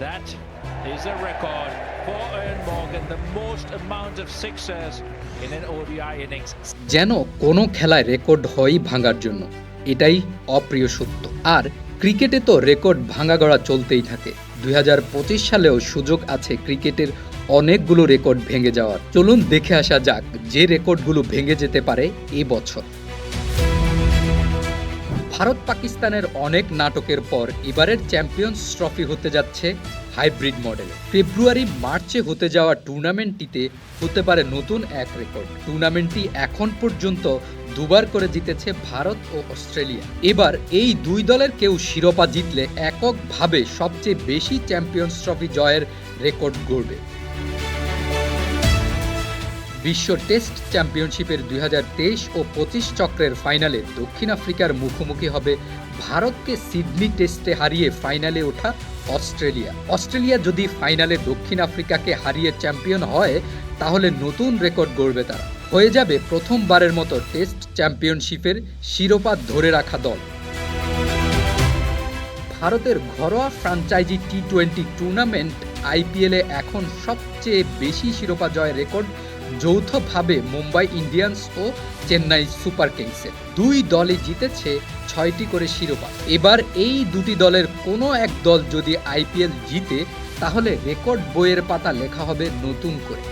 That is a record for Earn Morgan, the most amount of sixers in an ODI innings. যেন কোনো খেলায় record হয়ই ভাঙার জন্য। এটাই অপ্রিয় সত্য। আর ক্রিকেটে তো রেকর্ড ভাঙা গড়া চলতেই থাকে। দুই হাজার পঁচিশ সালেও সুযোগ আছে ক্রিকেটের অনেকগুলো রেকর্ড ভেঙে যাওয়ার। চলুন দেখে আসা যাক যে রেকর্ডগুলো ভেঙে যেতে পারে এ বছর। ভারত পাকিস্তানের অনেক নাটকের পর এবারের চ্যাম্পিয়ন্স ট্রফি হতে যাচ্ছে হাইব্রিড মডেল। ফেব্রুয়ারি, মার্চে হতে যাওয়া টুর্নামেন্টটিতে হতে পারে নতুন এক রেকর্ড। টুর্নামেন্টটি এখন পর্যন্ত দুবার করে জিতেছে ভারত ও অস্ট্রেলিয়া। এবার এই দুই দলের কেউ শিরোপা জিতলে এককভাবে সবচেয়ে বেশি চ্যাম্পিয়ন্স ট্রফি জয়ের রেকর্ড গড়বে। বিশ্ব টেস্ট চ্যাম্পিয়নশিপের দুই হাজার তেইশ ও পঁচিশ চক্রের ফাইনালে দক্ষিণ আফ্রিকার মুখোমুখি হবে ভারতকে সিডনি টেস্টে হারিয়ে ফাইনালে ওঠা অস্ট্রেলিয়া। অস্ট্রেলিয়া যদি ফাইনালে দক্ষিণ আফ্রিকাকে হারিয়ে চ্যাম্পিয়ন হয়, তাহলে নতুন রেকর্ড গড়বে তারা। হয়ে যাবে প্রথমবারের মতো টেস্ট চ্যাম্পিয়নশিপের শিরোপা ধরে রাখা দল। ভারতের ঘরোয়া ফ্রাঞ্চাইজি টি টোয়েন্টি টুর্নামেন্ট আইপিএলে এখন সবচেয়ে বেশি শিরোপা জয়ের রেকর্ড যৌথভাবে মুম্বাই ইন্ডিয়ান্স ও চেন্নাই সুপার কিংসের দুই দলই জিতেছে ছয়টি করে শিরোপা। এবার এই দুটি দলের কোনো এক দল যদি আইপিএল জিতে, তাহলে রেকর্ড বইয়ের পাতা লেখা হবে নতুন করে।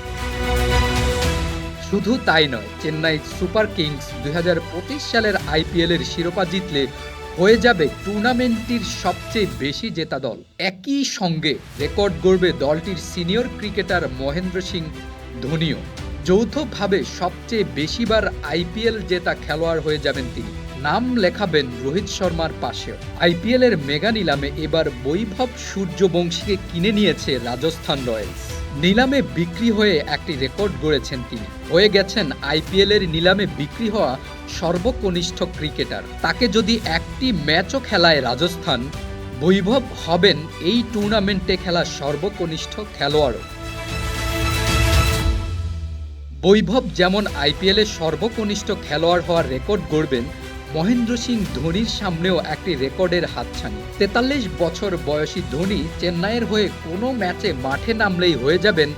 শুধু তাই নয়, চেন্নাই সুপার কিংস দুই হাজার পঁচিশ সালের আইপিএলের শিরোপা জিতলে হয়ে যাবে টুর্নামেন্টটির সবচেয়ে বেশি জেতা দল। একই সঙ্গে রেকর্ড গড়বে দলটির সিনিয়র ক্রিকেটার মহেন্দ্র সিং ধোনিও। যৌথভাবে সবচেয়ে বেশিবার আইপিএল জেতা খেলোয়াড় হয়ে যাবেন তিনি। নাম লেখাবেন রোহিত শর্মার পাশেও। আইপিএল এর মেগা নিলামে এবার বৈভব সূর্যবংশীকে কিনে নিয়েছে রাজস্থান রয়্যালস। নিলামে বিক্রি হয়ে একটি রেকর্ড গড়েছেন তিনি। হয়ে গেছেন আইপিএল এর নিলামে বিক্রি হওয়া সর্বকনিষ্ঠ ক্রিকেটার। তাকে যদি একটি ম্যাচও খেলায় রাজস্থান, বৈভব হবেন এই টুর্নামেন্টে খেলা সর্বকনিষ্ঠ খেলোয়াড়ও। বৈভব যেমন আইপিএলের সর্বকনিষ্ঠ খেলোয়াড় হওয়ার রেকর্ড গড়বেন, মহেন্দ্র সিং ধোনির সামনেও একটি রেকর্ডের হাতছানি। তেতাল্লিশ বছর বয়সী ধোনি চেন্নাইয়ের হয়ে কোনো ম্যাচে মাঠে নামলেই হয়ে যাবেন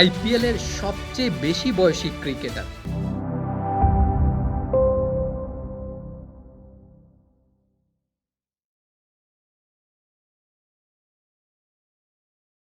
আইপিএলের সবচেয়ে বেশি বয়সী ক্রিকেটার।